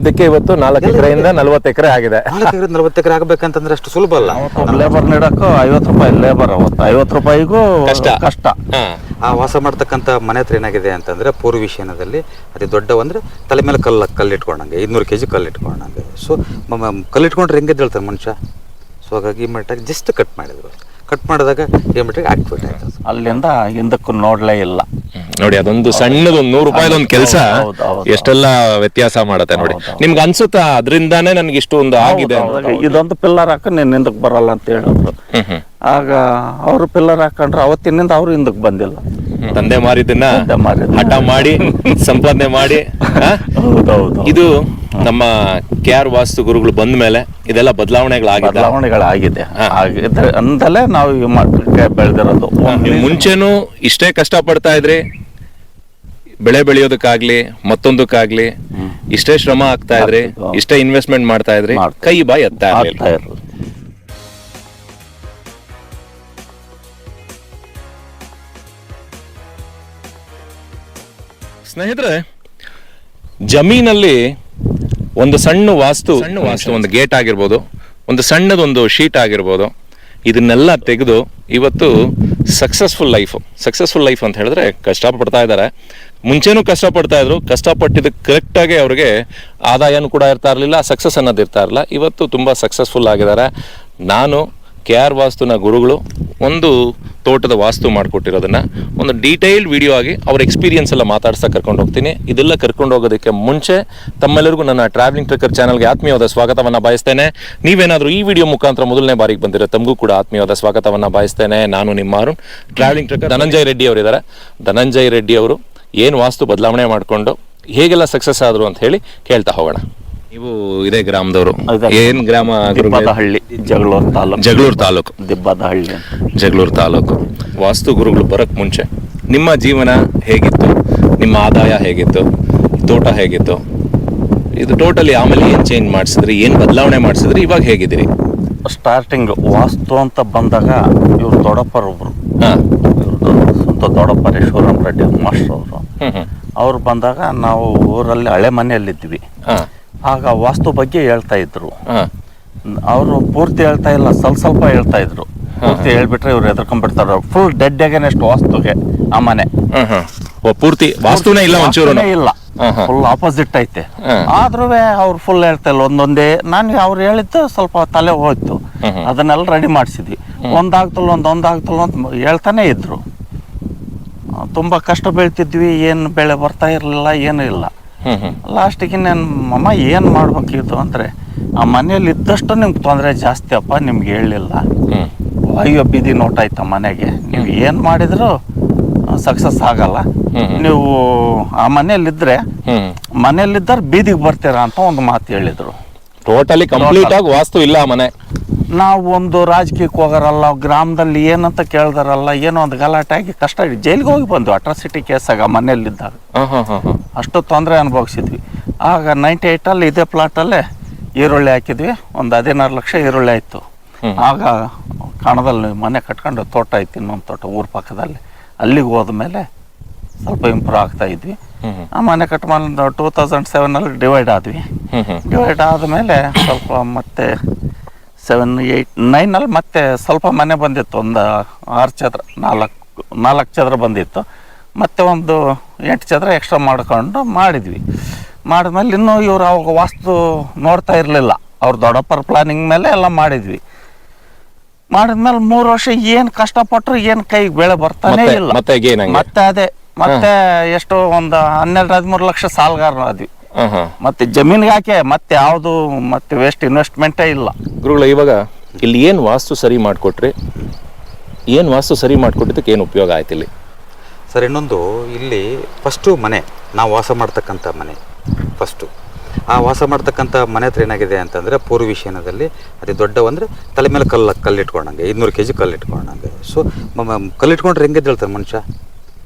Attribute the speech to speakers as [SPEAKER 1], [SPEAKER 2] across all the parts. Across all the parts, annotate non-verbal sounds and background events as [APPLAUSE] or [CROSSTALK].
[SPEAKER 1] ಇದಕ್ಕೆ ಇವತ್ತು ನಾಲ್ಕು ಎಕರೆಯಿಂದ ನಲ್ವತ್ತು ಎಕರೆ ಆಗಿದೆ.
[SPEAKER 2] ನಾಲ್ಕು ಎಕರೆ ನಲವತ್ತು ಎಕರೆ ಆಗಬೇಕಂತಂದ್ರೆ ಅಷ್ಟು ಸುಲಭ ಅಲ್ಲ?
[SPEAKER 3] ಲೇಬರ್ ನೀಡಕ್ಕೂ ಐವತ್ತು ರೂಪಾಯಿ ಲೇಬರ್ ಅವತ್ತು. ಐವತ್ತು ರೂಪಾಯಿಗೂ
[SPEAKER 1] ಕಷ್ಟ.
[SPEAKER 3] ಕಷ್ಟ.
[SPEAKER 2] ಆ ವಾಸ ಮಾಡ್ತಕ್ಕಂಥ ಮನೆ ಹತ್ರ ಏನಾಗಿದೆ ಅಂತಂದ್ರೆ ಪೂರ್ವಿಷಯನದಲ್ಲಿ ಅತಿ ದೊಡ್ಡವಂದ್ರೆ ತಲೆ ಮೇಲೆ ಕಲ್ಲ ಕಲ್ಲಿಟ್ಕೊಂಡಂಗೆ ಇನ್ನೂರು ಕೆ ಜಿ ಕಲ್ಲಿಟ್ಕೊಂಡಂಗೆ ಸೊ ಕಲ್ಲಿಟ್ಕೊಂಡ್ರೆ ಹೆಂಗೆ ಹೇಳ್ತಾರೆ ಮನುಷ್ಯ? ಸೊ ಹಾಗಾಗಿ ಈ ಮಟ್ಟಿಗೆ ಜಸ್ಟ್ ಕಟ್ ಮಾಡಿದ್ರು. ಕಟ್ ಮಾಡಿದಾಗ ಏನ್ ಮಟ್ಟಿಗೆ ಆಕ್ಟಿವೇಟ್ ಆಯ್ತು
[SPEAKER 3] ಅಲ್ಲಿಂದ ಹಿಂದಕ್ಕೂ ನೋಡ್ಲೇ ಇಲ್ಲ.
[SPEAKER 1] ನೋಡಿ ಅದೊಂದು ಸಣ್ಣದೊಂದು ನೂರು ರೂಪಾಯಿದೊಂದು ಕೆಲಸ.
[SPEAKER 3] ಹೌದು, ಹೌದು,
[SPEAKER 1] ಎಷ್ಟೆಲ್ಲ ವ್ಯತ್ಯಾಸ ಮಾಡತ್ತೆ ನೋಡಿ. ನಿಮ್ಗೆ ಅನ್ಸುತ್ತಾ ಅದರಿಂದಾನೇ ನನಗೆ ಇಷ್ಟು ಒಂದು ಆಗಿದೆ
[SPEAKER 3] ಇದೊಂದು ಪಿಲ್ಲರ್ ಹಾಕ ನೀನ್ ಹಿಂದಕ್ಕೆ ಬರಲ್ಲ ಅಂತ ಹೇಳಿದ್ರು
[SPEAKER 1] ಹ್ಮ್ ಹ್ಮ್.
[SPEAKER 3] ಆಗ ಅವರು ಪಿಲ್ಲರ್ ಹಾಕೊಂಡ್ರೆ ಅವತ್ತಿನಿಂದ ಅವ್ರು ಹಿಂದಕ್ಕೆ ಬಂದಿಲ್ಲ.
[SPEAKER 1] ತಂದೆ ಮಾರಿದ್ದನ್ನ
[SPEAKER 3] ತಂದೆ ಮಾರಿದ್ದನ್ನ.
[SPEAKER 1] ಹಠ ಮಾಡಿ ಸಂಪಾದನೆ ಮಾಡಿ ಆ?
[SPEAKER 3] ಹೌದೌದು
[SPEAKER 1] ಇದು ನಮ್ಮ ಕೆ ಆರ್ ವಾಸ್ತು ಗುರುಗಳು ಬಂದ ಮೇಲೆ ಇದೆಲ್ಲ ಬದಲಾವಣೆಗಳಾಗಿದೆ.
[SPEAKER 3] ಬದಲಾವಣೆಗಳಾಗಿದೆ. ಆಗಿದ್ರೆ ಅಂತಲೇ ನಾವು ಈ ಮಟ್ಟಕ್ಕೆ ಬೆಳೆದಿರೋದು.
[SPEAKER 1] ನೀವು ಮುಂಚೆನೂ ಇಷ್ಟೇ ಕಷ್ಟ ಪಡ್ತಾ ಇದ್ರಿ ಬೆಳೆ ಬೆಳೆಯೋದಕ್ಕಾಗ್ಲಿ ಮತ್ತೊಂದಕ್ಕಾಗ್ಲಿ ಇಷ್ಟೇ ಶ್ರಮ ಆಗ್ತಾ ಇದ್ರೆ ಇಷ್ಟೇ ಇನ್ವೆಸ್ಟ್ಮೆಂಟ್ ಮಾಡ್ತಾ ಇದ್ರಿ ಕೈ ಬಾಯಿ ಎತ್ತಾ ಇರ್ಲಿಲ್ಲ
[SPEAKER 3] ಆಗ್ತಾ ಇರೋದು
[SPEAKER 1] ಸ್ನೇಹಿತರೆ ಜಮೀನಲ್ಲಿ ಒಂದು ಸಣ್ಣ ವಾಸ್ತು ಸಣ್ಣ ವಾಸ್ತು ಒಂದು ಗೇಟ್ ಆಗಿರ್ಬೋದು ಒಂದು ಸಣ್ಣದೊಂದು ಶೀಟ್ ಆಗಿರ್ಬೋದು ಇದನ್ನೆಲ್ಲ ತೆಗೆದು ಇವತ್ತು ಸಕ್ಸಸ್ಫುಲ್ ಲೈಫ್ ಸಕ್ಸಸ್ಫುಲ್ ಲೈಫ್ ಅಂತ ಹೇಳಿದ್ರೆ ಕಷ್ಟಪಡ್ತಾ ಇದ್ದಾರೆ. ಮುಂಚೆನೂ ಕಷ್ಟಪಡ್ತಾ ಇದ್ರು. ಕಷ್ಟಪಟ್ಟಿದ್ದಕ್ಕೆ ಕರೆಕ್ಟಾಗಿ ಅವ್ರಿಗೆ ಆದಾಯನೂ ಕೂಡ ಇರ್ತಾ ಇರಲಿಲ್ಲ ಸಕ್ಸಸ್ ಅನ್ನೋದು ಇರ್ತಾ ಇರಲಿಲ್ಲ. ಇವತ್ತು ತುಂಬ ಸಕ್ಸಸ್ಫುಲ್ ಆಗಿದ್ದಾರೆ. ನಾನು ಕೆ ಆರ್ ವಾಸ್ತುನ ಗುರುಗಳು ಒಂದು ತೋಟದ ವಾಸ್ತು ಮಾಡಿಕೊಟ್ಟಿರೋದನ್ನು ಒಂದು ಡೀಟೈಲ್ಡ್ ವಿಡಿಯೋ ಆಗಿ ಅವ್ರ ಎಕ್ಸ್ಪೀರಿಯನ್ಸ್ ಎಲ್ಲ ಮಾತಾಡ್ಸ್ತಾ ಕರ್ಕೊಂಡು ಹೋಗ್ತೀನಿ. ಇದೆಲ್ಲ ಕರ್ಕೊಂಡು ಹೋಗೋದಕ್ಕೆ ಮುಂಚೆ ತಮ್ಮೆಲ್ಲರಿಗೂ ನನ್ನ ಟ್ರಾವೆಲಿಂಗ್ ಟ್ರಕ್ಕರ್ ಚಾನಲ್ಗೆ ಆತ್ಮೀಯವಾದ ಸ್ವಾಗತವನ್ನು ಬಯಸ್ತೇನೆ. ನೀವೇನಾದರೂ ಈ ವಿಡಿಯೋ ಮುಖಾಂತರ ಮೊದಲನೇ ಬಾರಿಗೆ ಬಂದಿರೋ ತಮಗೂ ಕೂಡ ಆತ್ಮೀಯವಾದ ಸ್ವಾಗತವನ್ನು ಬಯಸ್ತೇನೆ. ನಾನು ನಿಮ್ಮ ಅರುಣ್. ಟ್ರಾವೆಲಿಂಗ್ ಟ್ರಕ್ಕರ್ ಧನಂಜಯ್ ರೆಡ್ಡಿ ಅವರಿದ್ದಾರೆ. ಧನಂಜಯ್ ರೆಡ್ಡಿ ಅವರು ಏನು ವಾಸ್ತು ಬದಲಾವಣೆ ಮಾಡಿಕೊಂಡು ಹೇಗೆಲ್ಲ ಸಕ್ಸಸ್ ಆದರು ಅಂತ ಹೇಳಿ ಕೇಳ್ತಾ ಹೋಗೋಣ. ನೀವು ಇದೇ ಗ್ರಾಮದವರು. ಏನ್ ಗ್ರಾಮ
[SPEAKER 3] ಹಳ್ಳಿ ಜಗಳೂರು ತಾಲೂಕು.
[SPEAKER 1] ಜಗಳೂರು ತಾಲೂಕು.
[SPEAKER 3] ದಿಬ್ಬದ ಹಳ್ಳಿ ಅಂತ.
[SPEAKER 1] ಜಗಳೂರು ತಾಲೂಕು. ವಾಸ್ತು ಗುರುಗಳು ಬರಕ್ ಮುಂಚೆ ನಿಮ್ಮ ಜೀವನ ಹೇಗಿತ್ತು? ನಿಮ್ಮ ಆದಾಯ ಹೇಗಿತ್ತು? ತೋಟ ಹೇಗಿತ್ತು? ಇದು ಟೋಟಲಿ ಆಮೇಲೆ ಏನು ಚೇಂಜ್ ಮಾಡಿಸಿದ್ರಿ? ಏನು ಬದಲಾವಣೆ ಮಾಡಿಸಿದ್ರಿ? ಇವಾಗ ಹೇಗಿದ್ದೀರಿ?
[SPEAKER 3] ಸ್ಟಾರ್ಟಿಂಗ್ ವಾಸ್ತು ಅಂತ ಬಂದಾಗ ಇವ್ರು ದೊಡ್ಡಪ್ಪರೊಬ್ರು ಸ್ವಂತ ಶಿವರಾಮ್ ರೆಡ್ಡಿ ಮಾಸ್ಟರ್ ಅವರು. ಅವ್ರು ಬಂದಾಗ ನಾವು ಊರಲ್ಲಿ ಹಳೆ ಮನೆಯಲ್ಲಿದ್ವಿ. ಆಗ ವಾಸ್ತು ಬಗ್ಗೆ ಹೇಳ್ತಾ ಇದ್ರು. ಅವರು ಪೂರ್ತಿ ಹೇಳ್ತಾ ಇಲ್ಲ ಸ್ವಲ್ಪ ಸ್ವಲ್ಪ ಹೇಳ್ತಾ ಇದ್ರು. ಪೂರ್ತಿ ಹೇಳ್ಬಿಟ್ರೆ ಇವ್ರು ಎದ್ಕೊಂಡ್ಬಿಡ್ತಾರೆ ಫುಲ್ ಡೆಡ್ ಅಗೇನೆಸ್ಟ್ ವಾಸ್ತುಗೆ ಆ ಮನೆ.
[SPEAKER 1] ಪೂರ್ತಿ ವಾಸ್ತುನೇ ಇಲ್ಲ ಒಂಚೂರು.
[SPEAKER 3] ಇಲ್ಲ. ಫುಲ್ ಆಪೋಸಿಟ್ ಐತೆ. ಆದ್ರೂ ಅವ್ರು ಫುಲ್ ಹೇಳ್ತಾ ಇಲ್ಲ. ಒಂದೊಂದೇ ನಾನು ಅವ್ರು ಹೇಳಿದ್ದು ಸ್ವಲ್ಪ ತಲೆ ಹೋಯ್ತು. ಅದನ್ನೆಲ್ಲ ರೆಡಿ ಮಾಡಿಸಿದ್ವಿ. ಒಂದಾಗ್ತಲ್ಲ ಒಂದೊಂದಾಗ್ತಲ್ಲ ಅಂತ ಹೇಳ್ತಾನೆ ಇದ್ರು. ತುಂಬಾ ಕಷ್ಟ ಬೆಳಿತಿದ್ವಿ ಏನು ಬೆಳೆ ಬರ್ತಾ ಇರಲಿಲ್ಲ ಏನೂ ಇಲ್ಲ. ಲಾಸ್ಟಿಗೆ ನಾನು ಅಮ್ಮ ಏನು ಮಾಡ್ಬೇಕಿತ್ತು ಅಂದರೆ ಆ ಮನೇಲಿ ಇದ್ದಷ್ಟು ನಿಮ್ಗೆ ತೊಂದರೆ ಜಾಸ್ತಿ ಅಪ್ಪ ನಿಮ್ಗೆ ಹೇಳಲಿಲ್ಲ. ಅಯ್ಯೋ ಬೀದಿ ನೋಟ್ ಆಯ್ತಾ ಮನೆಗೆ? ನೀವು ಏನು ಮಾಡಿದ್ರು ಸಕ್ಸಸ್ ಆಗಲ್ಲ. ನೀವು ಆ ಮನೆಯಲ್ಲಿದ್ದರೆ
[SPEAKER 1] ಹ್ಞೂ
[SPEAKER 3] ಮನೇಲಿದ್ದರೆ ಬೀದಿಗೆ ಬರ್ತೀರಾ ಅಂತ ಒಂದು ಮಾತು ಹೇಳಿದರು.
[SPEAKER 1] ಟೋಟಲಿ ಕಂಪ್ಲೀಟ್ ಆಗಿ ವಾಸ್ತು ಇಲ್ಲ ಮನೆ.
[SPEAKER 3] ನಾವು ಒಂದು ರಾಜಕೀಯಕ್ಕೆ ಹೋಗೋರಲ್ಲ ಗ್ರಾಮದಲ್ಲಿ ಏನಂತ ಕೇಳ್ದಾರಲ್ಲ ಏನೋ ಒಂದು ಗಲಾಟೆ ಆಗಿ ಕಷ್ಟ ಜೈಲಿಗೆ ಹೋಗಿ ಬಂದ್ವಿ. ಅಟ್ರಾಸಿಟಿ ಕೇಸಾಗ
[SPEAKER 1] ಆಗ ಮನೆಯಲ್ಲಿದ್ದಾಗ.
[SPEAKER 3] ಅಷ್ಟು ತೊಂದರೆ ಅನುಭವಿಸಿದ್ವಿ. ಆಗ ನೈಂಟಿ ಏಯ್ಟಲ್ಲಿ ಇದೇ ಪ್ಲಾಟಲ್ಲೇ ಈರುಳ್ಳಿ ಹಾಕಿದ್ವಿ. ಒಂದು ಹದಿನಾರು ಲಕ್ಷ ಈರುಳ್ಳಿ ಆಯಿತು. ಆಗ ಕಣದಲ್ಲಿ ಮನೆ ಕಟ್ಕೊಂಡು ತೋಟ ಐತಿ ಇನ್ನೊಂದು ತೋಟ ಊರ ಪಕ್ಕದಲ್ಲಿ. ಅಲ್ಲಿಗೆ ಹೋದ ಮೇಲೆ ಸ್ವಲ್ಪ ಇಂಪ್ರೂವ್ ಆಗ್ತಾ ಇದ್ವಿ. ಆ ಮನೆ ಕಟ್ಕೊಂಡು ಟೂ ತೌಸಂಡ್ ಸೆವೆನಲ್ಲಿ ಡಿವೈಡ್ ಆದ್ವಿ. ಡಿವೈಡ್ ಆದಮೇಲೆ ಸ್ವಲ್ಪ ಮತ್ತೆ ಸೆವೆನ್ ಏಯ್ಟ್ ನೈನಲ್ಲಿ ಮತ್ತೆ ಸ್ವಲ್ಪ ಮನೆ ಬಂದಿತ್ತು ಒಂದು ಆರು ಚದರ ನಾಲ್ಕು ನಾಲ್ಕು ಚದರ ಬಂದಿತ್ತು. ಮತ್ತೆ ಒಂದು ಎಂಟು ಚದರ ಎಕ್ಸ್ಟ್ರಾ ಮಾಡ್ಕೊಂಡು ಮಾಡಿದ್ವಿ. ಮಾಡಿದ್ಮೇಲೆ ಇನ್ನೂ ಇವರು ಅವಾಗ ವಾಸ್ತು ನೋಡ್ತಾ ಇರಲಿಲ್ಲ. ಅವ್ರ ದೊಡ್ಡಪ್ಪರ ಪ್ಲಾನಿಂಗ್ ಮೇಲೆ ಎಲ್ಲ ಮಾಡಿದ್ವಿ. ಮಾಡಿದ್ಮೇಲೆ ಮೂರು ವರ್ಷ ಏನು ಕಷ್ಟಪಟ್ಟರು ಏನು ಕೈಗೆ ಬೆಳೆ ಬರ್ತಾನೆ ಇಲ್ಲ.
[SPEAKER 1] ಮತ್ತೆ
[SPEAKER 3] ಅದೇ ಮತ್ತೆ ಎಷ್ಟೋ ಒಂದು ಹನ್ನೆರಡು ಹದಿಮೂರು ಲಕ್ಷ ಸಾಲಗಾರ ಆದ್ವಿ ಮತ್ತೆ ಜಮೀನ್ಗೆ ಹಾಕಿ ಮತ್ತೆ ಯಾವುದು ಮತ್ತೆ ವೇಸ್ಟ್ ಇನ್ವೆಸ್ಟ್ಮೆಂಟೇ ಇಲ್ಲ.
[SPEAKER 1] ಗುರುಗಳ ಇವಾಗ ಇಲ್ಲಿ ಏನು ವಾಸ್ತು ಸರಿ ಮಾಡಿಕೊಟ್ರಿ? ಏನು ವಾಸ್ತು ಸರಿ ಮಾಡಿಕೊಟ್ಟಿದ್ದಕ್ಕೆ ಏನು ಉಪಯೋಗ ಆಯ್ತು ಇಲ್ಲಿ?
[SPEAKER 2] ಸರ್ ಇನ್ನೊಂದು ಇಲ್ಲಿ ಫಸ್ಟು ಮನೆ ನಾವು ವಾಸ ಮಾಡ್ತಕ್ಕಂಥ ಮನೆ ಫಸ್ಟು ಆ ವಾಸ ಮಾಡ್ತಕ್ಕಂಥ ಮನೆ ಹತ್ರ ಏನಾಗಿದೆ ಅಂತಂದರೆ ಪೂರ್ವಿಷಯನದಲ್ಲಿ ಅತಿ ದೊಡ್ಡವಂದ್ರೆ ತಲೆ ಮೇಲೆ ಕಲ್ಲು ಕಲ್ಲಿಟ್ಕೊಂಡಂಗೆ ಇನ್ನೂರು ಕೆ ಜಿ ಕಲ್ಲಿಟ್ಕೊಂಡಂಗೆ ಸೊ ಕಲ್ಲಿಟ್ಕೊಂಡ್ರೆ ಹೆಂಗೆ ಹೇಳ್ತಾರೆ ಮನುಷ್ಯ?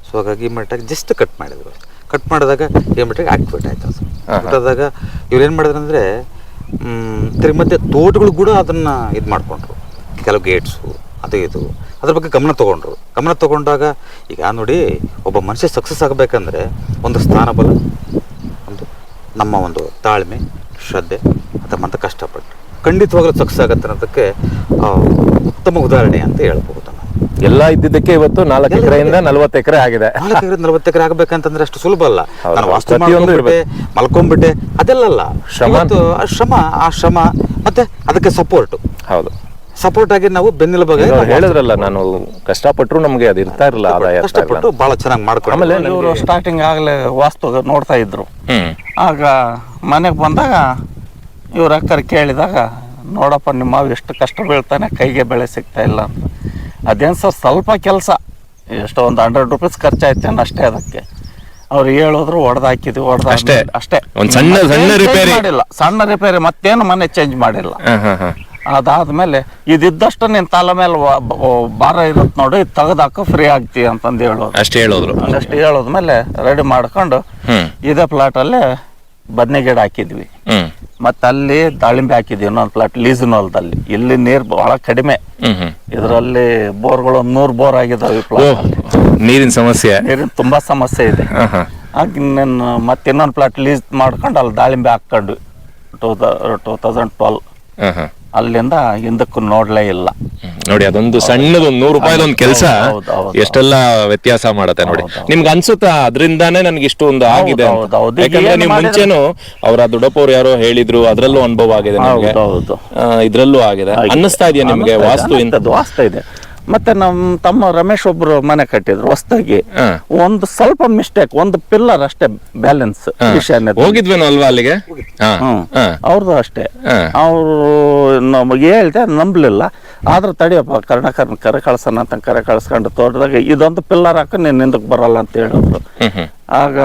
[SPEAKER 2] ಸೊ ಹಾಗಾಗಿ ಮಟ್ಟಾಗಿ ಜಸ್ಟ್ ಕಟ್ ಮಾಡಿದ್ರು. ಕಟ್ ಮಾಡಿದಾಗ ಏನು ಮಟ್ಟಿಗೆ ಆಕ್ಟಿವೇಟ್ ಆಯಿತು ಅದು. ಆದಾಗ ಇವ್ರು ಏನು ಮಾಡಿದ್ರು ಅಂದರೆ ತಿರುಗಿ ಮತ್ತೆ ತೋಟಗಳು ಕೂಡ ಅದನ್ನು ಇದು ಮಾಡಿಕೊಂಡ್ರು. ಕೆಲವು ಗೇಟ್ಸು ಅದು ಇದು. ಅದ್ರ ಬಗ್ಗೆ ಗಮನ ತೊಗೊಂಡ್ರು. ಗಮನ ತೊಗೊಂಡಾಗ ಈಗ ನೋಡಿ, ಒಬ್ಬ ಮನುಷ್ಯ ಸಕ್ಸಸ್ ಆಗಬೇಕಂದ್ರೆ ಒಂದು ಸ್ಥಾನಬಲ ಒಂದು ನಮ್ಮ ಒಂದು ತಾಳ್ಮೆ, ಶ್ರದ್ಧೆ ಅಥವಾ ಕಷ್ಟಪಟ್ಟು. ಖಂಡಿತವಾಗಲೂ ಸಕ್ಸಸ್ ಆಗತ್ತೆ ಅನ್ನೋದಕ್ಕೆ ಉತ್ತಮ ಉದಾಹರಣೆ ಅಂತ ಹೇಳ್ಬೋದು.
[SPEAKER 1] ಎಲ್ಲ ಇದ್ದಿದ್ದಕ್ಕೆ ಇವತ್ತು ನಾಲ್ಕು ಎಕರೆಯಿಂದ ನಲವತ್ತು ಎಕರೆ ಆಗಿದೆ.
[SPEAKER 2] ನಾಲ್ಕು ಎಕರೆ ನಲವತ್ತು ಎಕರೆ ಆಗ್ಬೇಕಂತಂದ್ರೆ ಅಷ್ಟು ಸುಲಭ ಅಲ್ಲ. ನಾನು ವಾಸ್ತು
[SPEAKER 1] ಪ್ರತಿಯೊಂದು
[SPEAKER 2] ಮಾಡ್ಕೊಂಡ್ಬಿಟ್ಟೆ ಮಲ್ಕೊಂಡ್ಬಿಟ್ಟೆ ಅದೆಲ್ಲ
[SPEAKER 1] ಶ್ರಮ.
[SPEAKER 2] ಶ್ರಮ ಆ ಶ್ರಮ ಮತ್ತೆ ಅದಕ್ಕೆ ಸಪೋರ್ಟ್
[SPEAKER 1] ಹೌದು.
[SPEAKER 2] ಸಪೋರ್ಟ್ ಆಗಿ ನಾವು ಬೆನ್ನೆಲುಬಾಗಿ
[SPEAKER 1] ಹೇಳಿದ್ರಲ್ಲ ನಾನು ಕಷ್ಟಪಟ್ಟರು ನಮ್ಗೆ ಅದು ಇರ್ತಾ ಇರಲಿಲ್ಲ ಆದಾಯ
[SPEAKER 2] ಕಷ್ಟಪಟ್ಟು ಬಹಳ ಚೆನ್ನಾಗಿ ಮಾಡ್ಕೊಂಡು
[SPEAKER 1] ಆಮೇಲೆ
[SPEAKER 3] ಇವರು ಸ್ಟಾರ್ಟಿಂಗ್ ಆಗಲೇ ವಾಸ್ತು ನೋಡ್ತಾ ಇದ್ರು.
[SPEAKER 1] ಹ್ಮ್.
[SPEAKER 3] ಆಗ ಮನೆಗೆ ಬಂದಾಗ ಇವ್ರ ಅಕ್ಕರು ಕೇಳಿದಾಗ ನೋಡಪ್ಪ ನಿಮ್ಮ ಮಾವು ಎಷ್ಟು ಕಷ್ಟ ಬೀಳ್ತಾನೆ ಕೈಗೆ ಬೆಳೆ ಸಿಗ್ತಾ ಇಲ್ಲ ಅಂತ. ಅದೇನು ಸರ್ ಸ್ವಲ್ಪ ಕೆಲಸ. ಎಷ್ಟೋ ಒಂದು ಹಂಡ್ರೆಡ್ ರುಪೀಸ್ ಖರ್ಚಾಯ್ತೇನು ಅಷ್ಟೇ ಅದಕ್ಕೆ. ಅವ್ರು ಹೇಳಿದ್ರು ಹೊಡೆದು ಹಾಕಿದ್ವಿ ಹೊಡೆದ
[SPEAKER 1] ಅಷ್ಟೇ?
[SPEAKER 3] ಅಷ್ಟೇ.
[SPEAKER 1] ಒಂದು ಸಣ್ಣ- ಸಣ್ಣ ರಿಪೇರಿ?
[SPEAKER 3] ಮಾಡಿಲ್ಲ. ಸಣ್ಣ ರಿಪೇರಿ ಮತ್ತೇನು ಮನೆ ಚೇಂಜ್ ಮಾಡಿಲ್ಲ. ಅದಾದ್ಮೇಲೆ ಇದಿದ್ದಷ್ಟು ನಿನ್ನ ತಲೆ ಮೇಲೆ ಭಾರ ಇರುತ್ತೆ ನೋಡಿ ಇದು ತೆಗೆದಾಕು ಫ್ರೀ ಆಗ್ತಿ ಅಂತಂದು ಹೇಳೋದು.
[SPEAKER 1] ಅಷ್ಟೇ ಹೇಳೋದ್ರು.
[SPEAKER 3] ಅಷ್ಟು ಹೇಳೋದ್ಮೇಲೆ ರೆಡಿ ಮಾಡ್ಕೊಂಡು ಇದೇ ಪ್ಲಾಟಲ್ಲೇ ಬದನೆ ಗಿಡ ಹಾಕಿದ್ವಿ. ಮತ್ತೆ ಅಲ್ಲಿ ದಾಳಿಂಬೆ ಹಾಕಿದ್ವಿ ಇನ್ನೊಂದು ಪ್ಲಾಟ್ ಲೀಸಿನ ಹೊಲದಲ್ಲಿ ಇಲ್ಲಿ ನೀರು ಬಹಳ ಕಡಿಮೆ. ಇದರಲ್ಲಿ ಬೋರ್ಗಳು ನೂರು ಬೋರ್ ಆಗಿದಾವೆ ಪ್ಲಾಟ್
[SPEAKER 1] ನೀರಿನ ಸಮಸ್ಯೆ.
[SPEAKER 3] ನೀರಿನ ತುಂಬಾ ಸಮಸ್ಯೆ ಇದೆ. ಹಾಗೆ ಮತ್ತೆ ಇನ್ನೊಂದು ಪ್ಲಾಟ್ ಲೀಸ್ ಮಾಡ್ಕೊಂಡು ಅಲ್ಲಿ ದಾಳಿಂಬೆ ಹಾಕೊಂಡು ಟೂ ಟೂ ತೌಸಂಡ್ ಟ್ವೆಲ್ ಅಲ್ಲಿಂದ ಹಿಂದಕ್ಕೂ ನೋಡ್ಲೇ ಇಲ್ಲ.
[SPEAKER 1] ನೋಡಿ ಅದೊಂದು ಸಣ್ಣದೊಂದು ನೂರು ರೂಪಾಯಿದೊಂದು ಕೆಲಸ
[SPEAKER 3] ಹೌದು, ಹೌದು, ಹೌದು.
[SPEAKER 1] ಎಷ್ಟೆಲ್ಲ ವ್ಯತ್ಯಾಸ ಮಾಡತ್ತೆ ನೋಡಿ. ನಿಮ್ಗೆ ಅನ್ಸುತ್ತಾ ಅದರಿಂದಾನೇ ನನಗೆ ಒಂದು ಆಗಿದೆ ಅಂತ?
[SPEAKER 3] ಹೌದು, ಹೌದು. ಈಗ
[SPEAKER 1] ಯಾಕಂದ್ರೆ
[SPEAKER 3] ಏನ್
[SPEAKER 1] ನೀವು
[SPEAKER 3] ಮಾಡಿದ್ರು-
[SPEAKER 1] ಮುಂಚೆನು ಅವರ ದೊಡ್ಡಪ್ಪವ್ರು ಯಾರೋ ಹೇಳಿದ್ರು ಅದ್ರಲ್ಲೂ ಅನುಭವ ಆಗಿದೆ ನಿಮ್ಗೆ.
[SPEAKER 3] ಹೌದು ಹೌದು.
[SPEAKER 1] ಆ, ಇದ್ರಲ್ಲೂ ಆಗಿದೆ. ಅನ್ನಿಸ್ತಾ ಇದೆಯಾ ನಿಮ್ಗೆ
[SPEAKER 3] ಅನ್ನಿಸ್ತಾ ಇದೆ,
[SPEAKER 1] ವಾಸ್ತು
[SPEAKER 3] ವಾಸ್ತು ಇದೆ. ಮತ್ತೆ ನಮ್ಮ ತಮ್ಮ ರಮೇಶ್ ಒಬ್ರು ಮನೆ ಕಟ್ಟಿದ್ರು ಹೊಸದಾಗಿ.
[SPEAKER 1] ಹಾ.
[SPEAKER 3] ಒಂದು ಸ್ವಲ್ಪ ಮಿಸ್ಟೇಕ್ ಒಂದು ಪಿಲ್ಲರ್ ಅಷ್ಟೇ ಬ್ಯಾಲೆನ್ಸ್
[SPEAKER 1] ಹಾ.
[SPEAKER 3] ಈಶಾನ್ಯದ
[SPEAKER 1] ಹೋಗಿದ್ವೇನೋ ಅಲ್ವಾ ಅಲ್ಲಿಗೆ? ಹಾ
[SPEAKER 3] ಹ್ಮ್.
[SPEAKER 1] ಹಾ
[SPEAKER 3] ಅವ್ರದ್ದು ಅಷ್ಟೇ.
[SPEAKER 1] ಹಾ.
[SPEAKER 3] ಅವರು ನಮಗೆ ಹೇಳ್ದೆ ನಂಬಲಿಲ್ಲ. ಆದ್ರೆ ತಡಿಯಪ್ಪ ಕರ್ಣಕರ್ನ ಕರೆ ಕಳ್ಸೋಣ ಅಂತ ಕರೆ ಕಳ್ಸ್ಕೊಂಡು ತೋಟದಾಗ ಇದೊಂದು ಪಿಲ್ಲರ್ ಹಾಕ ನೀನು ಹಿಂದಕ್ಕೆ ಬರಲ್ಲ ಅಂತ ಹೇಳಿದ್ರು. ಆಗ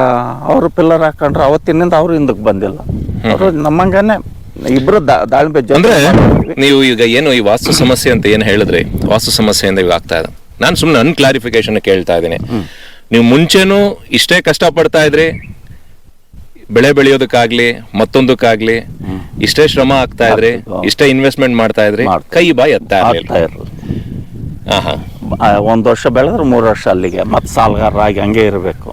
[SPEAKER 3] ಅವರು ಪಿಲ್ಲರ್ ಹಾಕೊಂಡ್ರು ಅವತ್ತಿನಿಂದ ಅವರು ಹಿಂದಕ್ಕೆ ಬಂದಿಲ್ಲ. ಅವರು ನಮ್ಮಂಗನೆ ಇಬ್ರು ದಾಳಿಂಬೆ
[SPEAKER 1] ಅಂದ್ರೆ ನೀವು ಈಗ ಏನು ಈ ವಾಸ್ತು ಸಮಸ್ಯೆ ಅಂತ ಏನು ಹೇಳಿದ್ರಿ ವಾಸ್ತು ಸಮಸ್ಯೆಯಿಂದ ಇವಾಗ ಆಗ್ತಾ ಇದೆ. ನಾನು ಸುಮ್ಮನೆ ಅನ್ ಕ್ಲಾರಿಫಿಕೇಶನ್ ಕೇಳ್ತಾ ಇದ್ದೀನಿ. ನೀವು ಮುಂಚೆನೂ ಇಷ್ಟೇ ಕಷ್ಟ ಪಡ್ತಾ ಇದ್ರಿ ಬೆಳೆ ಬೆಳೆಯೋದಕ್ಕಾಗ್ಲಿ ಮತ್ತೊಂದಕ್ಕಾಗ್ಲಿ ಇಷ್ಟೇ ಶ್ರಮ ಆಗ್ತಾ ಇದ್ರಿ ಇಷ್ಟೇ ಇನ್ವೆಸ್ಟ್ಮೆಂಟ್ ಮಾಡ್ತಾ ಇದ್ರಿ ಕೈ ಬಾಯಿ ಎತ್ತ
[SPEAKER 3] ಒಂದ್ ವರ್ಷ ಬೆಳೆದ್ರೆ ಮೂರು ವರ್ಷ ಅಲ್ಲಿಗೆ ಮತ್ತೆ ಸಾಲಗಾರರಾಗಿ ಹಂಗೆ ಇರಬೇಕು.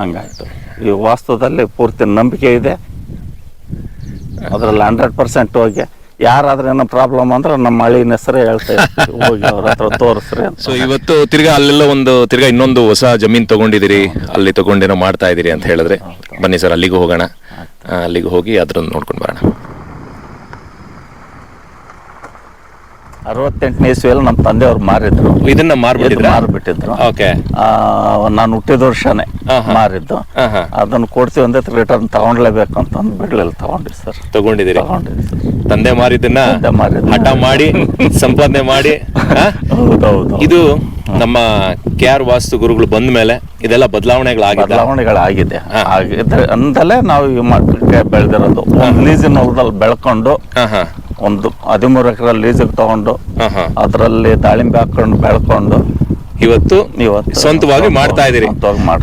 [SPEAKER 3] ಹಂಗಾಯ್ತು. ಈ ವಾಸ್ತವದಲ್ಲಿ ಪೂರ್ತಿ ನಂಬಿಕೆ ಇದೆ. ಅದರಲ್ಲಿ ಹಂಡ್ರೆಡ್ ಪರ್ಸೆಂಟ್ ಹೋಗಿ ಯಾರಾದ್ರೂ ಏನೋ ಪ್ರಾಬ್ಲಮ್ ಅಂದ್ರೆ ನಮ್ಮ ಹಳ್ಳಿನ ಹೆಸರೇ ಹೇಳ್ತಾ ಇರ್ತೀವಿ. ಹೋಗಿ ಅವ್ರ ಹತ್ರ ತೋರಿಸ್ರಿ ಅಂತ.
[SPEAKER 1] ಸೊ ಇವತ್ತು ತಿರ್ಗಾ ಅಲ್ಲೆಲ್ಲ ಒಂದು ತಿರ್ಗಾ ಇನ್ನೊಂದು ಹೊಸ ಜಮೀನ್ ತಗೊಂಡಿದ್ದೀರಿ. ಅಲ್ಲಿ ತಗೊಂಡೇನೋ ಮಾಡ್ತಾ ಇದ್ದೀರಿ ಅಂತ ಹೇಳಿದ್ರೆ. ಬನ್ನಿ ಸರ್ ಅಲ್ಲಿಗೂ ಹೋಗೋಣ. ಆ, ಅಲ್ಲಿಗೆ ಹೋಗಿ ಅದ್ರನ್ನ ನೋಡ್ಕೊಂಡು ಬರೋಣ.
[SPEAKER 3] ಅರವತ್ತೆಂಟನೇ ಇಸ್ವಿಯಲ್ಲಿ ನಮ್ಮ ತಂದೆ ಅವ್ರು ಮಾರಿದ್ರು.
[SPEAKER 1] ಇದನ್ನ ಮಾರ್ಬಿಟ್ಟಿದ್ರು?
[SPEAKER 3] ಮಾರ್ಬಿಟ್ಟಿದ್ರು.
[SPEAKER 1] ಓಕೆ.
[SPEAKER 3] ಆ, ನಾನು ಹುಟ್ಟಿದ ವರ್ಷನೇ. ಮಾರಿದ್ದು. ಅದನ್ನು ಕೊಡ್ತೀವಿ ಅಂದ್ರೆ ರಿಟರ್ನ್ ತಗೊಂಡ್ಲೇಬೇಕು ಅಂತ ಅಂದ್ ಬಿಡ್ಲಿಲ್ಲ ತಗೊಂಡ್ವಿ ಸರ್.
[SPEAKER 1] ತಗೊಂಡಿದ್ದೀರಿ.
[SPEAKER 3] ತಗೊಂಡಿದ್ದೀರಿ ಸರ್.
[SPEAKER 1] ತಂದೆ ಮಾರಿದ್ದನ್ನ
[SPEAKER 3] ತಂದೆ
[SPEAKER 1] ಹಠ ಮಾಡಿ ಸಂಪಾದನೆ ಮಾಡಿ ಇದು ನಮ್ಮ ಕೆ ಆರ್ ವಾಸ್ತು ಗುರುಗಳು ಬಂದ ಮೇಲೆ ಇದೆಲ್ಲ ಬದಲಾವಣೆಗಳಾಗಿದೆ.
[SPEAKER 3] ಬದಲಾವಣೆಗಳಾಗಿದೆ. ಅಂದಲೇ ನಾವು ಬೆಳೆದಿರೋದು. ಒಂದು ಲೀಸಿನ ಹೊಲದಲ್ಲಿ ಬೆಳ್ಕೊಂಡು ಒಂದು ಹದಿಮೂರು ಎಕರೆ ಲೀಸಿಗೆ ತಗೊಂಡು ಅದರಲ್ಲಿ ದಾಳಿಂಬೆ ಹಾಕೊಂಡು ಬೆಳ್ಕೊಂಡು
[SPEAKER 1] ಇವತ್ತು ಸ್ವಂತವಾಗಿ ಮಾಡ್ತಾ ಇದೀರಿ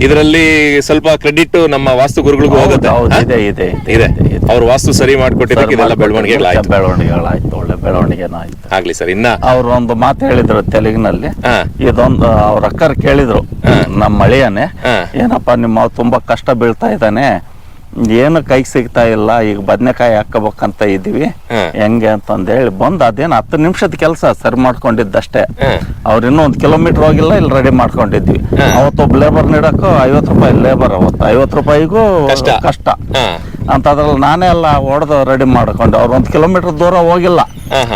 [SPEAKER 1] ಇದರಲ್ಲಿ ಸ್ವಲ್ಪ ಕ್ರೆಡಿಟ್ ನಮ್ಮ ವಾಸ್ತು ಗುರುಗಳಿಗೂ ಹೋಗುತ್ತೆ
[SPEAKER 3] ಇದೆ ಇದೆ
[SPEAKER 1] ಅವ್ರ ವಾಸ್ತು ಸರಿ ಮಾಡ್ಕೊಟ್ಟಿದ್ದಕ್ಕೆ ಇದೆಲ್ಲ ಬೆಳವಣಿಗೆಗಳಾಯ್ತು.
[SPEAKER 3] ಬೆಳವಣಿಗೆಗಳಾಯ್ತು ಒಳ್ಳೆ ಬೆಳವಣಿಗೆನಾಯ್ತು.
[SPEAKER 1] ಆಗ್ಲಿ ಸರ್ ಇನ್ನ
[SPEAKER 3] ಅವ್ರ ಒಂದು ಮಾತು ಹೇಳಿದ್ರು ತೆಲುಗಿನಲ್ಲಿ. ಇದೊಂದು ಅವ್ರ ಅಕ್ಕರ್ ಕೇಳಿದ್ರು ನಮ್ಮ ಮಳೆಯನೆ
[SPEAKER 1] ಏನಪ್ಪಾ
[SPEAKER 3] ಏನಪ್ಪ ನಿಮ್ಮ ತುಂಬಾ ಕಷ್ಟ ಬೀಳ್ತಾ ಇದ್ದಾನೆ ಏನು ಕೈಗೆ ಸಿಗ್ತಾ ಇಲ್ಲ ಈಗ ಬದನೆಕಾಯಿ ಹಾಕಬೇಕಂತ ಇದೀವಿ
[SPEAKER 1] ಹಾ.
[SPEAKER 3] ಹೆಂಗೆ ಅಂತಂದೇಳಿ ಬಂದು ಅದೇನು ಹತ್ತು ನಿಮಿಷದ ಕೆಲಸ ಸರಿ ಮಾಡ್ಕೊಂಡಿದ್ದಷ್ಟೇ. ಅವ್ರು ಇನ್ನೂ ಒಂದು ಕಿಲೋಮೀಟರ್ ಹೋಗಿಲ್ಲ ಇಲ್ಲಿ ರೆಡಿ ಮಾಡ್ಕೊಂಡಿದ್ವಿ. ಅವತ್ತೊಬ್ಬ ಲೇಬರ್ ನೀಡಕ್ಕೂ ಐವತ್ತು ರೂಪಾಯಿ ಲೇಬರ್ ಅವತ್ತು. ಐವತ್ತು ರೂಪಾಯಿಗೂ
[SPEAKER 1] ಕಷ್ಟ.
[SPEAKER 3] ಕಷ್ಟ. ಅಂತ ಅದ್ರಲ್ಲಿ ನಾನೇ ಎಲ್ಲ ಹೊಡೆದು ರೆಡಿ ಮಾಡ್ಕೊಂಡು ಅವ್ರು ಒಂದು ಕಿಲೋಮೀಟರ್ ದೂರ ಹೋಗಿಲ್ಲ.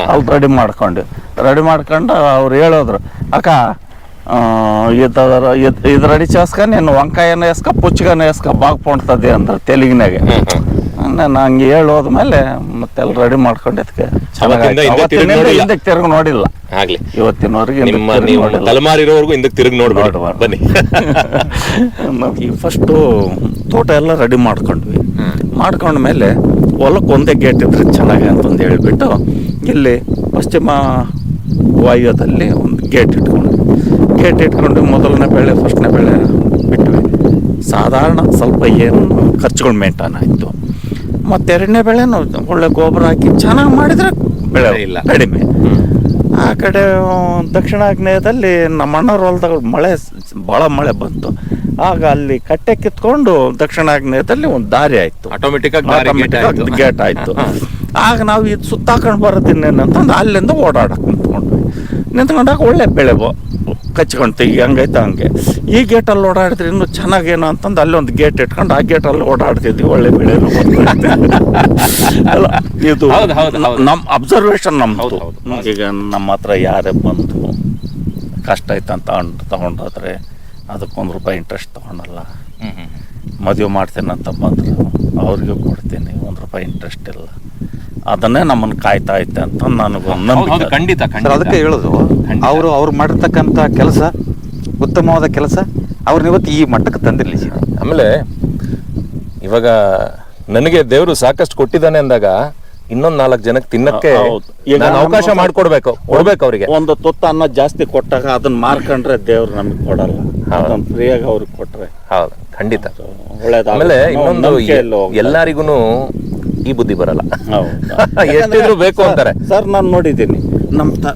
[SPEAKER 3] ಅಲ್ಲಿ ರೆಡಿ ಮಾಡ್ಕೊಂಡು. ರೆಡಿ ಮಾಡ್ಕೊಂಡು ಅವ್ರು ಹೇಳೋದ್ರು ಅಕ್ಕ ఇతర ఇద్దరు ಚಾಸ್ಕ వేసుక ವಂಕಾಯನ వంకాయన వేసుక పుచ్చిగాన ಬಾಗ್ ಬಾಗ್ಪೊಂಡ್ತದೆ ಅಂದ್ರೆ ತೆಲಿಗಿನಾಗೆ ನಾನು ಹಂಗೆ ಹೇಳಿ ಹೋದ್ಮೇಲೆ ಮತ್ತೆಲ್ಲ ರೆಡಿ
[SPEAKER 1] ಮಾಡ್ಕೊಂಡಿದ್ಕೆ.
[SPEAKER 3] ಹಿಂದಕ್ಕೆ ತಿರುಗಿ ನೋಡಿಲ್ಲ.
[SPEAKER 1] ಆಗ್ಲಿ.
[SPEAKER 3] ಇವತ್ತಿನವರೆಗೆ ತಲೆಮಾರು
[SPEAKER 1] ಇರೋವರೆಗೂ ಹಿಂದಕ್ಕೆ ತಿರುಗಿ ನೋಡ್ಬೇಡ. [LAUGHS] ಬನ್ನಿ. [LAUGHS]
[SPEAKER 3] ನಮಗೆ ಫಸ್ಟು ತೋಟ ಎಲ್ಲ ರೆಡಿ ಮಾಡ್ಕೊಂಡ್ವಿ. ಮಾಡ್ಕೊಂಡ್ಮೇಲೆ ಹೊಲಕ್ಕೆ ಒಂದೇ ಗೇಟ್ ಇದ್ರೆ ಚೆನ್ನಾಗಿ ಅಂತಂದು ಹೇಳಿಬಿಟ್ಟು ಇಲ್ಲಿ ಪಶ್ಚಿಮ ವಾಯುದಲ್ಲಿ ಒಂದು ಗೇಟ್ ಇಟ್ಕೊಂಡು ಗೇಟ್ ಇಟ್ಕೊಂಡು ಮೊದಲನೇ ಬೆಳೆ ಫಸ್ಟ್ನೇ ಬೆಳೆ ಬಿಟ್ವಿ ಸಾಧಾರಣ ಸ್ವಲ್ಪ ಏನು ಖರ್ಚುಗಳು ಮೇಂಟೈನ್ ಆಯಿತು. ಮತ್ತು ಎರಡನೇ ಬೆಳೆನೂ ಒಳ್ಳೆ ಗೊಬ್ಬರ ಹಾಕಿ ಚೆನ್ನಾಗಿ ಮಾಡಿದರೆ ಬೆಳೆ
[SPEAKER 1] ಇಲ್ಲ.
[SPEAKER 3] ಕಡಿಮೆ. ಆ ಕಡೆ ದಕ್ಷಿಣ ಆಗ್ನೇಯದಲ್ಲಿ ನಮ್ಮ ಅಣ್ಣವ್ರ ಹೊಲ್ದಾಗ ಮಳೆ ಭಾಳ ಮಳೆ ಬಂತು. ಆಗ ಅಲ್ಲಿ ಕಟ್ಟೆ ಕಿತ್ಕೊಂಡು ದಕ್ಷಿಣಾಗ್ನೇಯದಲ್ಲಿ ಒಂದು ದಾರಿ ಆಯಿತು.
[SPEAKER 1] ಆಟೋಮೆಟಿಕ್ gate
[SPEAKER 3] ಗೇಟ್ ಆಯಿತು. ಆಗ ನಾವು ಇದು ಸುತ್ತಾಕೊಂಡು ಬರೋದಿನ್ನೇನಂತಂದು ಅಲ್ಲಿಂದ ಓಡಾಡಕ್ಕೆ ನಿಂತ್ಕೊಂಡ್ವಿ. ನಿಂತ್ಕೊಂಡಾಗ ಒಳ್ಳೆ ಬೆಳೆ ಬ- ತೆಗಿ ಹಂಗೈತೆ ಹಂಗೆ. ಈ ಗೇಟಲ್ಲಿ ಓಡಾಡಿದ್ರೆ ಇನ್ನೂ ಚೆನ್ನಾಗೇನೋ ಅಂತಂದು ಅಲ್ಲೊಂದು ಒಂದು ಗೇಟ್ ಇಟ್ಕೊಂಡು ಆ ಗೇಟಲ್ಲಿ ಓಡಾಡ್ತಿದ್ವಿ ಒಳ್ಳೆ ಬೆಳೆನೂ ಬರ್ತಾ ಅಲ್ಲ ಇದು. ನಮ್ಮ ಅಬ್ಸರ್ವೇಷನ್ ನಮ್ಮದು. ಈಗ ನಮ್ಮ ಹತ್ರ ಯಾರೇ ಬಂತು ಕಷ್ಟ ಅಂತ ತಗೊಂಡು ತಗೊಂಡೋದ್ರೆ ಅದಕ್ಕೊಂದು ರೂಪಾಯಿ ಇಂಟ್ರೆಸ್ಟ್ ತೊಗೊಂಡಲ್ಲ ಮದುವೆ ಮಾಡ್ತೇನೆ ಅಂತ ಬಂದರು ಅವ್ರಿಗೂ ಕೊಡ್ತೀನಿ ಒಂದು ರೂಪಾಯಿ ಇಂಟ್ರೆಸ್ಟ್ ಇಲ್ಲ. ಅದನ್ನೇ ನಮ್ಮನ್ನು ಕಾಯ್ತಾ ಐತೆ ಅಂತ ನಾನು
[SPEAKER 1] ಹೌದು, ಹೌದು,
[SPEAKER 3] ನಂಬಿಕೆ
[SPEAKER 1] ಖಂಡಿತ
[SPEAKER 2] ಸರ್ ಅದಕ್ಕೆ ಹೇಳೋದು. ಅವರು ಅವ್ರು ಮಾಡಿರ್ತಕ್ಕಂಥ ಕೆಲಸ ಉತ್ತಮವಾದ ಕೆಲಸ ಅವ್ರನ್ನ ಇವತ್ತು ಈ ಮಟ್ಟಕ್ಕೆ ತಂದಿರಲಿ ಸರ್.
[SPEAKER 1] ಆಮೇಲೆ ಇವಾಗ ನನಗೆ ದೇವರು ಸಾಕಷ್ಟು ಕೊಟ್ಟಿದ್ದಾನೆ ಅಂದಾಗ ಇನ್ನೊಂದ್ ನಾಲ್ಕು ಜನಕ್ಕೆ ತಿನ್ನಕ್ಕೆ. ನಾನು ಅವಕಾಶ ಮಾಡ್ಕೊಡ್ಬೇಕು ಕೊಡ್ಬೇಕು ಅವರಿಗೆ.
[SPEAKER 3] ಒಂದು ತುತ್ತ ಅನ್ನ ಜಾಸ್ತಿ ಕೊಟ್ಟಾಗ ಅದನ್ನ ಮಾರ್ಕಂಡ್ರೆ ದೇವ್ರು ನಮಗೆ ಕೊಡಲ್ಲ.
[SPEAKER 1] ಹೌದು.
[SPEAKER 3] ಅದನ್ನ ಫ್ರೀಯಾಗಿ ಅವ್ರಿಗೆ ಕೊಟ್ರೆ.
[SPEAKER 1] ಹೌದು ಖಂಡಿತ.
[SPEAKER 3] ಒಳ್ಳೇದು
[SPEAKER 1] ಆಮೇಲೆ ಇನ್ನೊಂದು ಎಲ್ಲರಿಗೂ ಈ ಬುದ್ಧಿ ಬರಲ್ಲ.
[SPEAKER 3] ಹೌದು. [LAUGHS]
[SPEAKER 1] ಎಷ್ಟಿದ್ರು ಬೇಕು ಅಂತಾರೆ.
[SPEAKER 3] ಸರ್ ನಾನು ನೋಡಿದ್ದೀನಿ. ನಮ್ಮ ತ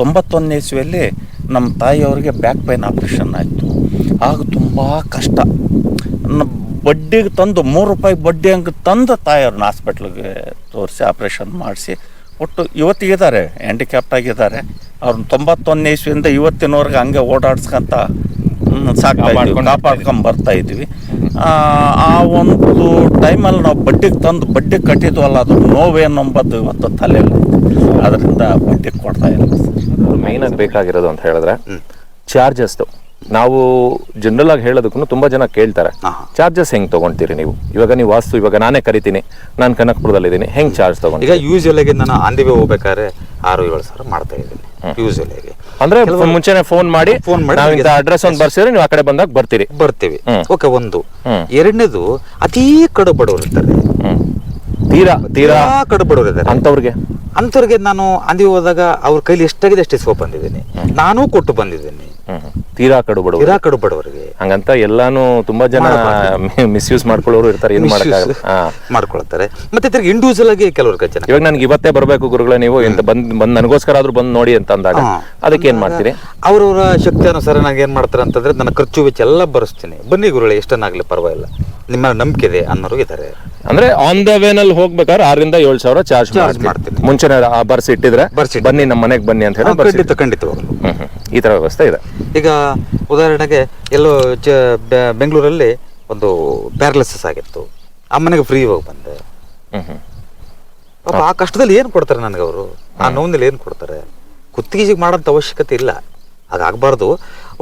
[SPEAKER 3] ತೊಂಬತ್ತೊಂದನೇ ಇಸ್ವಿಯಲ್ಲಿ ನಮ್ಮ ತಾಯಿಯವರಿಗೆ ಬ್ಯಾಕ್ ಪೈನ್ ಆಪ್ರೇಷನ್ ಆಯಿತು. ಆಗ ತುಂಬ ಕಷ್ಟ. ಬಡ್ಡಿಗೆ ತಂದು ಮೂರು ರೂಪಾಯಿ ಬಡ್ಡಿ ಹಂಗೆ ತಂದು ತಾಯಿಯವ್ರನ್ನ ಹಾಸ್ಪಿಟ್ಲಿಗೆ ತೋರಿಸಿ ಆಪ್ರೇಷನ್ ಮಾಡಿಸಿ ಒಟ್ಟು ಇವತ್ತಿಗಿದ್ದಾರೆ ಹ್ಯಾಂಡಿಕ್ಯಾಪ್ಟ್ ಆಗಿದ್ದಾರೆ. ಅವ್ರನ್ನ ತೊಂಬತ್ತೊಂದನೇ ಇಸ್ವಿಯಿಂದ ಇವತ್ತಿನವರೆಗೆ ಹಂಗೆ ಓಡಾಡ್ಸ್ಕೊಂತ ಇದ್ವಿ
[SPEAKER 1] ಕಾಪಾಡ್ಕೊಂಡು
[SPEAKER 3] ಬರ್ತಾ ಇದ್ವಿ ಆ ಒಂದು ಟೈಮಲ್ಲಿ ನಾವು ಬಡ್ಡಿಗೆ ತಂದು ಬಡ್ಡಿ ಕಟ್ಟಿದ್ವಲ್ಲ ಅದು ನೋವೇನೊಂಬದ್ದು ಇವತ್ತು ತಲೆ ಅದರಿಂದ ಬಡ್ಡಿ ಕೊಡ್ತಾ ಇಲ್ಲ.
[SPEAKER 1] ಮೈನ್ ಆಗಿ ಬೇಕಾಗಿರೋದು ಅಂತ ಹೇಳಿದ್ರೆ ಚಾರ್ಜಸ್ ನಾವು ಜನರಲ್ ಆಗಿ ಹೇಳೋದಕ್ಕೂ ತುಂಬಾ ಜನ ಕೇಳ್ತಾರೆ. ಚಾರ್ಜಸ್ ಹೆಂಗ್ ತಗೊಂತೀರಿ ನೀವು? ಇವಾಗ ನೀವು ವಾಸ್ತು ಇವಾಗ ನಾನೇ ಕರಿತೀನಿ. ನಾನು ಕನಕಪುರದಲ್ಲಿದ್ದೀನಿ. ಹೆಂಗ್ ಚಾರ್ಜ್ ತಗೊಂಡು
[SPEAKER 2] ಈಗ ಯೂಶಲ್ ಆಗಿ ನಾನು ಅಂದಿವೆ ದಿ ವೇ ಹೋಗ್ಬೇಕಾದ್ರೆ ಆರು ಏಳು ಸಾವಿರ ಮಾಡ್ತಾ ಇದ್ದೀನಿ. ಯೂಶುವಲ್ ಆಗಿ.
[SPEAKER 1] ಅಂದ್ರೆ ಮುಂಚೆನೆ ಫೋನ್ ಮಾಡಿ
[SPEAKER 2] ಫೋನ್ ಮಾಡಿ
[SPEAKER 1] ಅಡ್ರೆಸ್ ಒಂದು ಬರ್ಸಿದ್ರೆ ನೀವು ಆ ಕಡೆ ಬಂದಾಗ ಬರ್ತೀರಿ.
[SPEAKER 2] ಬರ್ತೀವಿ. ಓಕೆ ಒಂದು. ಎರಡನೇದು ಅತೀ ಕಡು ಬಡವರು ಇರ್ತಾರೆ.
[SPEAKER 1] ತೀರಾ ತೀರಾ
[SPEAKER 2] ಕಡು ಬಡವರು ಇದ್ದಾರೆ.
[SPEAKER 1] ಅಂತವ್ರಿಗೆ
[SPEAKER 2] ಅಂಥವ್ರಿಗೆ ನಾನು ಅಂದಿ ಹೋದಾಗ ಅವ್ರ ಕೈಲಿ ಎಷ್ಟಾಗಿದೆ ಅಷ್ಟೇ ಇಸ್ಕೊ ಬಂದಿದ್ದೀನಿ ನಾನು ಕೊಟ್ಟು ಬಂದಿದ್ದೀನಿ.
[SPEAKER 1] ತೀರಾ ಕಡು ಬಡವರು
[SPEAKER 2] ತೀರಾ ಕಡು ಬಡವರಿಗೆ
[SPEAKER 1] ಹಂಗಂತ ಎಲ್ಲಾನು ತುಂಬಾ ಜನ ಮಿಸ್ಯೂಸ್ ಮಾಡ್ಕೊಳ್ಳೋರು ಇರ್ತಾರೆ ಏನು ಮಾಡಕ್ಕಾಗಲ್ಲ.
[SPEAKER 2] ಮಾಡ್ಕೊಳ್ತಾರೆ. ಮತ್ತೆ ತಿರ್ಗಿ ಇಂಡಿವಿಜುವಲ್ ಆಗಿ ಕೆಲವರು ಜನ
[SPEAKER 1] ಇವಾಗ ನನ್ಗೆ ಇವತ್ತೇ ಬರಬೇಕು ಗುರುಗಳೇ ನೀವು ಇಂತ ಬಂದ್ ಬಂದ್ ನನಗೋಸ್ಕರ ಆದ್ರೂ ಬಂದ್ ನೋಡಿ ಅಂತ ಅಂದಾಗ. ಅದಕ್ಕೆ ಏನ್ ಮಾಡ್ತೀರಿ?
[SPEAKER 2] ಅವ್ರವ್ರ ಶಕ್ತಿ ಅನುಸಾರ ನನಗೆ ಏನ್ ಮಾಡ್ತಾರೆ ಅಂತಂದ್ರೆ ನನ್ನ ಖರ್ಚು ವೆಚ್ಚ ಎಲ್ಲ ಬರೆಸ್ತೀನಿ ಬನ್ನಿ ಗುರುಗಳೇ ಎಷ್ಟನ್ನಾಗ್ಲಿ ಪರವಾಗಿಲ್ಲ. ನಿಮ್ಮ ನಂಬಿಕೆ ಇದೆ ಅನ್ನೋರು ಇದ್ದಾರೆ.
[SPEAKER 1] ಅಂದ್ರೆ ಆನ್ ದ ವೇ ನಲ್ಲಿ ಹೋಗ್ಬೇಕಾದ್ರೆ ಆರಿಂದ ಏಳು ಸಾವಿರ ಚಾರ್ಜ್
[SPEAKER 2] ಚಾರ್ಜ್
[SPEAKER 1] ಮಾಡ್ತೀನಿ ಮುಂಚೆನೇ ಆ ಬರ್ಸಿ ಇಟ್ಟಿದ್ರೆ
[SPEAKER 2] ಬರ್ಸಿ
[SPEAKER 1] ಬನ್ನಿ ನಮ್ಮ ಮನೆಗೆ ಬನ್ನಿ ಅಂತ ಹೇಳಿ
[SPEAKER 2] ಖಂಡಿತ ಖಂಡಿತವಾಗ್ಲು.
[SPEAKER 1] ಈ ತರ ವ್ಯವಸ್ಥೆ ಇದೆ.
[SPEAKER 2] ಈಗ ಉದಾಹರಣೆಗೆ ಎಲ್ಲೋ ಬೆಂಗಳೂರಲ್ಲಿ ಒಂದು ಪ್ಯಾರಲಿಸಿಸ್ ಆಗಿತ್ತು. ಆ ಮನೆಗೆ ಫ್ರೀ ಹೋಗಿ ಬಂದೆ. ಪಾಪ ಆ ಕಷ್ಟದಲ್ಲಿ ಏನು ಕೊಡ್ತಾರೆ ನನಗೆ ಅವರು? ಆ ನೋವಿನಲ್ಲಿ ಏನು ಕೊಡ್ತಾರೆ? ಕುತ್ತಿಗೆ ಮಾಡೋಂಥ ಅವಶ್ಯಕತೆ ಇಲ್ಲ. ಹಾಗಾಗಬಾರ್ದು.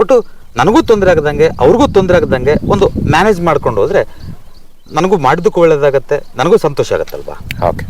[SPEAKER 2] ಒಟ್ಟು ನನಗೂ ತೊಂದರೆ ಆಗದಂಗೆ, ಅವ್ರಿಗೂ ತೊಂದರೆ ಆಗದಂಗೆ ಒಂದು ಮ್ಯಾನೇಜ್ ಮಾಡ್ಕೊಂಡು ಹೋದ್ರೆ ನನಗೂ ಮಾಡಿದ್ದಕ್ಕೂ ಒಳ್ಳೇದಾಗತ್ತೆ, ನನಗೂ ಸಂತೋಷ ಆಗತ್ತಲ್ವಾ?
[SPEAKER 1] ಓಕೆ